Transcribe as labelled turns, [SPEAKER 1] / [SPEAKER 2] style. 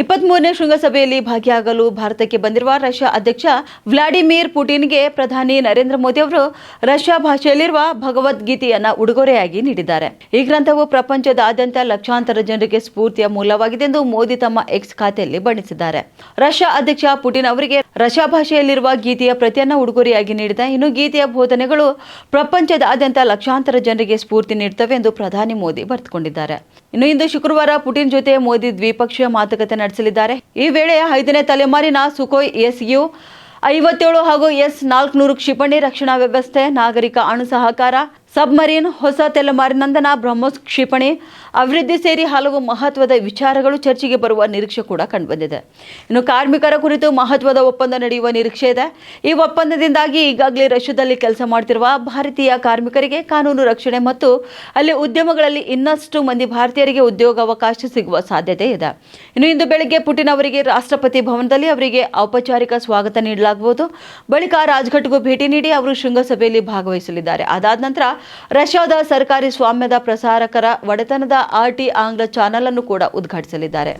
[SPEAKER 1] ಇಪ್ಪತ್ಮೂರನೇ ಶೃಂಗಸಭೆಯಲ್ಲಿ ಭಾಗಿಯಾಗಲು ಭಾರತಕ್ಕೆ ಬಂದಿರುವ ರಷ್ಯಾ ಅಧ್ಯಕ್ಷ ವ್ಲಾಡಿಮಿರ್ ಪುಟಿನ್ಗೆ ಪ್ರಧಾನಿ ನರೇಂದ್ರ ಮೋದಿ ಅವರು ರಷ್ಯಾ ಭಾಷೆಯಲ್ಲಿರುವ ಭಗವದ್ಗೀತೆಯನ್ನ ಉಡುಗೊರೆಯಾಗಿ ನೀಡಿದ್ದಾರೆ. ಈ ಗ್ರಂಥವು ಪ್ರಪಂಚದಾದ್ಯಂತ ಲಕ್ಷಾಂತರ ಜನರಿಗೆ ಸ್ಫೂರ್ತಿಯ ಮೂಲವಾಗಿದೆ ಎಂದು ಮೋದಿ ತಮ್ಮ ಎಕ್ಸ್ ಖಾತೆಯಲ್ಲಿ ಬಣ್ಣಿಸಿದ್ದಾರೆ. ರಷ್ಯಾ ಅಧ್ಯಕ್ಷ ಪುಟಿನ್ ಅವರಿಗೆ ರಷ್ಯಾ ಭಾಷೆಯಲ್ಲಿರುವ ಗೀತೆಯ ಪ್ರತಿಯನ್ನ ಉಡುಗೊರೆಯಾಗಿ ನೀಡಿದ. ಇನ್ನು ಗೀತೆಯ ಬೋಧನೆಗಳು ಪ್ರಪಂಚದಾದ್ಯಂತ ಲಕ್ಷಾಂತರ ಜನರಿಗೆ ಸ್ಫೂರ್ತಿ ನೀಡುತ್ತವೆ ಎಂದು ಪ್ರಧಾನಿ ಮೋದಿ ಬರೆದುಕೊಂಡಿದ್ದಾರೆ. ಇನ್ನು ಇಂದು ಶುಕ್ರವಾರ ಪುಟಿನ್ ಜೊತೆ ಮೋದಿ ದ್ವಿಪಕ್ಷೀಯ ಮಾತುಕತೆ ನಡೆಸಲಿದ್ದಾರೆ. ಈ ವೇಳೆ ಐದನೇ ತಲೆಮಾರಿನ ಸುಖೋಯ್ ಎಸ್ ಯು ಐವತ್ತೇಳು ಹಾಗೂ ಎಸ್ ನಾಲ್ಕುನೂರು ಕ್ಷಿಪಣಿ ರಕ್ಷಣಾ ವ್ಯವಸ್ಥೆ, ನಾಗರಿಕ ಅಣು ಸಹಕಾರ ಸಬ್ಮರೀನ್ ಹೊಸ ತಲೆಮಾರಿನಂದನ ಬ್ರಹ್ಮೋಸ್ ಕ್ಷಿಪಣಿ, ಅಭಿವೃದ್ಧಿ ಸೇರಿ ಹಲವು ಮಹತ್ವದ ವಿಚಾರಗಳು ಚರ್ಚೆಗೆ ಬರುವ ನಿರೀಕ್ಷೆ ಕೂಡ ಕಂಡುಬಂದಿದೆ. ಇನ್ನು ಕಾರ್ಮಿಕರ ಕುರಿತು ಮಹತ್ವದ ಒಪ್ಪಂದ ನಡೆಯುವ ನಿರೀಕ್ಷೆ ಇದೆ. ಈ ಒಪ್ಪಂದದಿಂದಾಗಿ ಈಗಾಗಲೇ ರಷ್ಯಾದಲ್ಲಿ ಕೆಲಸ ಮಾಡ್ತಿರುವ ಭಾರತೀಯ ಕಾರ್ಮಿಕರಿಗೆ ಕಾನೂನು ರಕ್ಷಣೆ ಮತ್ತು ಅಲ್ಲಿ ಉದ್ಯಮಗಳಲ್ಲಿ ಇನ್ನಷ್ಟು ಮಂದಿ ಭಾರತೀಯರಿಗೆ ಉದ್ಯೋಗಾವಕಾಶ ಸಿಗುವ ಸಾಧ್ಯತೆ ಇದೆ. ಇನ್ನು ಇಂದು ಬೆಳಗ್ಗೆ ಪುಟಿನ್ ಅವರಿಗೆ ರಾಷ್ಟ್ರಪತಿ ಭವನದಲ್ಲಿ ಅವರಿಗೆ ಔಪಚಾರಿಕ ಸ್ವಾಗತ ನೀಡಲಾಗುವುದು. ಬಳಿಕ ರಾಜ್ಘಟ್ಗೂ ಭೇಟಿ ನೀಡಿ ಅವರು ಶೃಂಗಸಭೆಯಲ್ಲಿ ಭಾಗವಹಿಸಲಿದ್ದಾರೆ. ಅದಾದ ನಂತರ ರಷ್ಯಾದ ಸರ್ಕಾರಿ ಸ್ವಾಮ್ಯದ ಪ್ರಸಾರಕರ ಒಡೆತನದ ಆರ್ಟಿ ಆಂಗ್ಲ ಚಾನೆಲ್ ಅನ್ನು ಕೂಡ ಉದ್ಘಾಟಿಸಲಿದ್ದಾರೆ.